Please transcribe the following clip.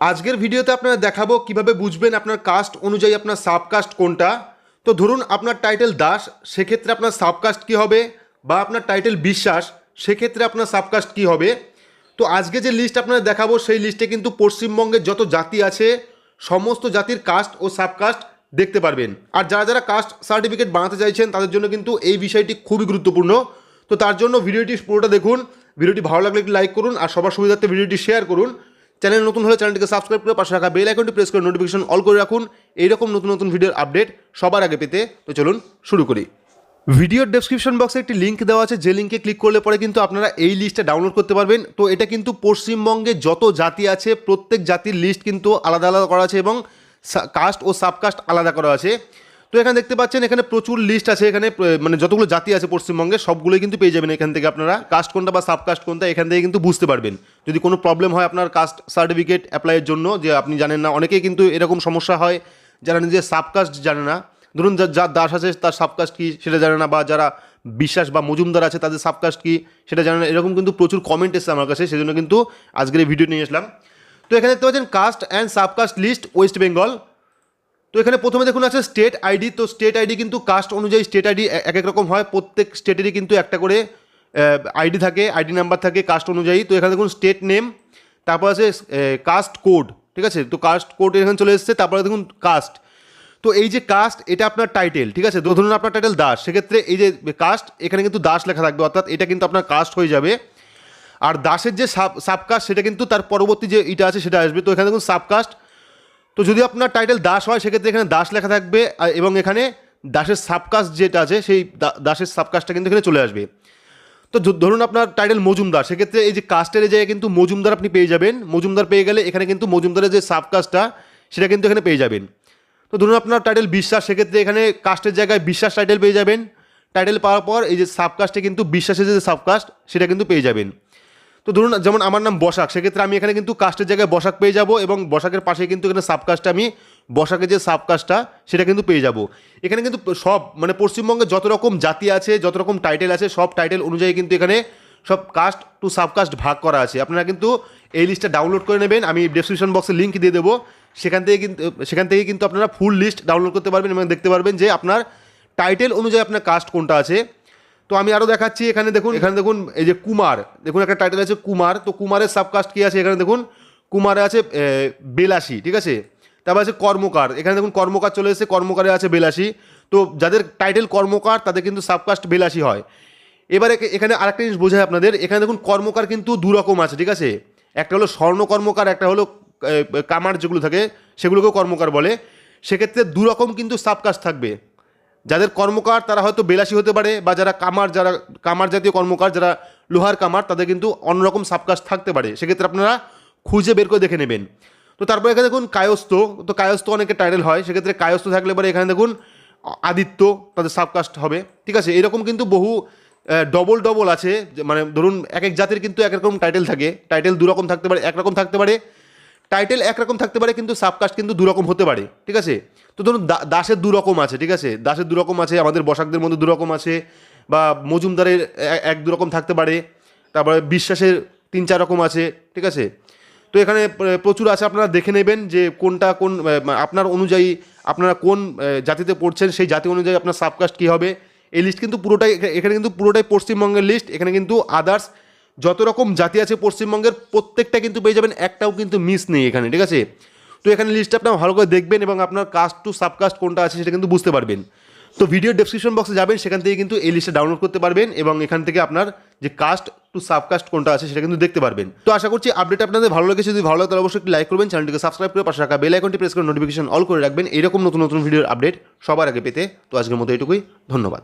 আজকের ভিডিওতে আপনারা দেখাবো কীভাবে বুঝবেন আপনার কাস্ট অনুযায়ী আপনার সাবকাস্ট কোনটা। তো ধরুন আপনার টাইটেল দাস, সেক্ষেত্রে আপনার সাবকাস্ট কী হবে? বা আপনার টাইটেল বিশ্বাস, সেক্ষেত্রে আপনার সাবকাস্ট কী হবে? তো আজকে যে লিস্ট আপনারা দেখাবো, সেই লিস্টে কিন্তু পশ্চিমবঙ্গের যত জাতি আছে, সমস্ত জাতির কাস্ট ও সাবকাস্ট দেখতে পারবেন। আর যারা যারা কাস্ট সার্টিফিকেট বানাতে চাইছেন, তাদের জন্য কিন্তু এই বিষয়টি খুবই গুরুত্বপূর্ণ। তো তার জন্য ভিডিওটি পুরোটা দেখুন, ভিডিওটি ভালো লাগলে একটি লাইক করুন, আর সবার সুবিধার্থে ভিডিওটি শেয়ার করুন। চ্যানেল নতুন হলে চ্যানেলটিকে সাবস্ক্রাইব করে পাশে রাখা বেল আইকনটি প্রেস করে নোটিফিকেশন অল করে রাখুন। এইরকম নতুন নতুন ভিডিওর আপডেট সবার আগে পেতে। তো চলুন শুরু করি। ভিডিওর ডেসক্রিপশন বক্সে একটি লিঙ্ক দেওয়া আছে। যে লিঙ্কে ক্লিক করলে পরে কিন্তু আপনারা এই লিস্টটা ডাউনলোড করতে পারবেন। তো এটা কিন্তু পশ্চিমবঙ্গে যত জাতি আছে, প্রত্যেক জাতির লিস্ট কিন্তু আলাদা আলাদা করা আছে এবং কাস্ট ও সাবকাস্ট আলাদা করা আছে। তো এখানে দেখতে পাচ্ছেন, এখানে প্রচুর লিস্ট আছে, এখানে মানে যতগুলো জাতি আছে পশ্চিমবঙ্গে, সবগুলোই কিন্তু পেয়ে যাবেন এখান থেকে আপনারা। কাস্ট কোনটা বা সাবকাস্ট কোনটা, এখান থেকে কিন্তু বুঝতে পারবেন। যদি কোনো প্রবলেম হয় আপনার কাস্ট সার্টিফিকেট অ্যাপ্লাইয়ের জন্য, যে আপনি জানেন না, অনেকেই কিন্তু এরকম সমস্যা হয়, যারা নিজের সাবকাস্ট জানে না। ধরুন যার দাস আছে, তার সাবকাস্ট কী সেটা জানে না, বা যারা বিশ্বাস বা মজুমদার আছে, তাদের সাবকাস্ট কী সেটা জানে না, এরকম কিন্তু প্রচুর কমেন্ট এসছে আমার কাছে, সেজন্য কিন্তু আজকের ভিডিও নিয়ে আসলাম তো এখানে দেখতে পাচ্ছেন caste and subcaste list West Bengal তো এখানে প্রথমে দেখুন আছে স্টেট আইডি তো স্টেট আইডি কিন্তু কাস্ট অনুযায়ী স্টেট আইডি এক এক রকম হয়। প্রত্যেক স্টেটেরই কিন্তু একটা করে আইডি থাকে আইডি নাম্বার থাকে কাস্ট অনুযায়ী। তো এখানে দেখুন স্টেট নেম তারপর আছে কাস্ট কোড ঠিক আছে? তো কাস্ট কোড এখানে চলে এসেছে, তারপরে দেখুন কাস্ট তো এই যে কাস্ট এটা আপনার টাইটেল ঠিক আছে? ধরুন আপনার টাইটেল দাস, সেক্ষেত্রে এই যে কাস্ট এখানে কিন্তু দাস লেখা থাকবে, অর্থাৎ এটা কিন্তু আপনার কাস্ট হয়ে যাবে। আর দাসের যে সাব সাবকাস্ট সেটা কিন্তু তার পরবর্তী যে এটা আছে, সেটা আসবে। তো এখানে দেখুন সাবকাস্ট তো যদি আপনার টাইটেল দাস হয়, সেক্ষেত্রে এখানে দাস লেখা থাকবে এবং এখানে দাসের সাবকাস্ট যেটা আছে, সেই দাসের সাবকাস্টটা কিন্তু এখানে চলে আসবে। তো ধরুন আপনার টাইটেল মজুমদার, সেক্ষেত্রে এই যে কাস্টের জায়গায় কিন্তু মজুমদার আপনি পেয়ে যাবেন। মজুমদার পেয়ে গেলে এখানে কিন্তু মজুমদারের যে সাবকাস্টটা সেটা কিন্তু এখানে পেয়ে যাবেন। তো ধরুন আপনার টাইটেল বিশ্বাস, সেক্ষেত্রে এখানে কাস্টের জায়গায় বিশ্বাস টাইটেল পেয়ে যাবেন। টাইটেল পাওয়ার পর এই যে সাবকাস্টে কিন্তু বিশ্বাসের যে সাবকাস্ট সেটা কিন্তু পেয়ে যাবেন। তো ধরুন, যেমন আমার নাম বসাক, সেক্ষেত্রে আমি এখানে কিন্তু কাস্টের জায়গায় বসাক পেয়ে যাব এবং বসাকের পাশে কিন্তু এখানে সাবকাস্টটা আমি বসাকের যে সাবকাস্টটা সেটা কিন্তু পেয়ে যাব। এখানে কিন্তু সব মানে পশ্চিমবঙ্গে যত রকম জাতি আছে, যত রকম টাইটেল আছে, সব টাইটেল অনুযায়ী কিন্তু এখানে সব কাস্ট টু সাবকাস্ট ভাগ করা আছে। আপনারা কিন্তু এই লিস্টটা ডাউনলোড করে নেবেন, আমি ডেসক্রিপশন বক্সে লিঙ্ক দিয়ে দেবো। সেখান থেকে কিন্তু, সেখান থেকে কিন্তু আপনারা ফুল লিস্ট ডাউনলোড করতে পারবেন এবং দেখতে পারবেন যে আপনার টাইটেল অনুযায়ী আপনার কাস্ট কোনটা আছে। তো আমি আরও দেখাচ্ছি, এখানে দেখুন এখানে দেখুন, এই যে কুমার, দেখুন একটা টাইটেল আছে কুমার, তো কুমারের সাবকাস্ট কী আছে? এখানে দেখুন, কুমারে আছে বেলাসি ঠিক আছে? তারপর আছে কর্মকার, এখানে দেখুন কর্মকার চলে এসেছে, কর্মকারে আছে বেলাসি তো যাদের টাইটেল কর্মকার, তাদের কিন্তু সাবকাস্ট বেলাসি হয়। এবারে এখানে আরেকটা জিনিস বোঝায় আপনাদের, এখানে দেখুন কর্মকার কিন্তু দু রকম আছে, ঠিক আছে? একটা হলো স্বর্ণ কর্মকার, একটা হলো কামার যেগুলো থাকে, সেগুলোকেও কর্মকার বলে। সেক্ষেত্রে দু রকম কিন্তু সাবকাস্ট থাকবে। যাদের কর্মকার তারা হয়তো বেলাসি হতে পারে বা যারা কামার যারা কামার জাতীয় কর্মকার, যারা লোহার কামার, তাদের কিন্তু অন্যরকম সাবকাস্ট থাকতে পারে। সেক্ষেত্রে আপনারা খুঁজে বের করে দেখে নেবেন। তো তারপরে এখানে দেখুন কায়স্থ। তো কায়স্থ অনেকে টাইটেল হয়। সেক্ষেত্রে কায়স্থ থাকলে পরে এখানে দেখুন আদিত্য তাদের সাবকাস্ট হবে। ঠিক আছে? এরকম কিন্তু বহু ডবল ডবল আছে। মানে ধরুন এক এক জাতির কিন্তু এক রকম টাইটেল থাকে। টাইটেল দু রকম থাকতে পারে একরকম থাকতে পারে। টাইটেল একরকম থাকতে পারে, কিন্তু সাবকাস্ট কিন্তু দুরকম হতে পারে, ঠিক আছে? তো ধরুন দাসের দু রকম আছে, ঠিক আছে? দাসের দু রকম আছে, আমাদের বসাকদের মধ্যে দুরকম আছে, বা মজুমদারের এক দু রকম থাকতে পারে, তারপরে বিশ্বাসের তিন, চার রকম আছে, ঠিক আছে? তো এখানে প্রচুর আছে, আপনারা দেখে নেবেন যে কোনটা কোন আপনার অনুযায়ী আপনারা কোন জাতিতে পড়ছেন, সেই জাতি অনুযায়ী আপনার সাবকাস্ট কী হবে? এই লিস্ট কিন্তু পুরোটাই এখানে কিন্তু পুরোটাই পশ্চিমবঙ্গের লিস্ট এখানে কিন্তু আদার্স যত রকম জাতি আছে পশ্চিমবঙ্গের, প্রত্যেকটা কিন্তু পেয়ে যাবেন, একটাও কিন্তু মিস নেই এখানে, ঠিক আছে? তো এখানে লিস্টটা আপনার ভালো করে দেখবেন এবং আপনার কাস্ট টু সাবকাস্ট কোনটা আছে সেটা কিন্তু বুঝতে পারবেন। তো ভিডিও ডেসক্রিপশন বক্সে যাবেন, সেখান থেকে কিন্তু এই লিস্টটা ডাউনলোড করতে পারবেন এবং এখান থেকে আপনার যে কাস্ট টু সাবকাস্ট কোনটা আছে সেটা কিন্তু দেখতে পারবেন। তো আশা করছি আপডেট আপনাদের ভালো লেগেছে, যদি ভালো লাগে তাহলে অবশ্যই লাইক করবেন চ্যানেলটিকে সাবস্ক্রাইব করে পাশে রাখা বেল আইকনটি প্রেস করে নোটিফিকেশন অল করে রাখবেন। এরকম নতুন নতুন ভিডিওর আপডেট সবার আগে পেতে। তো আজকের মতো এটুকুই, ধন্যবাদ।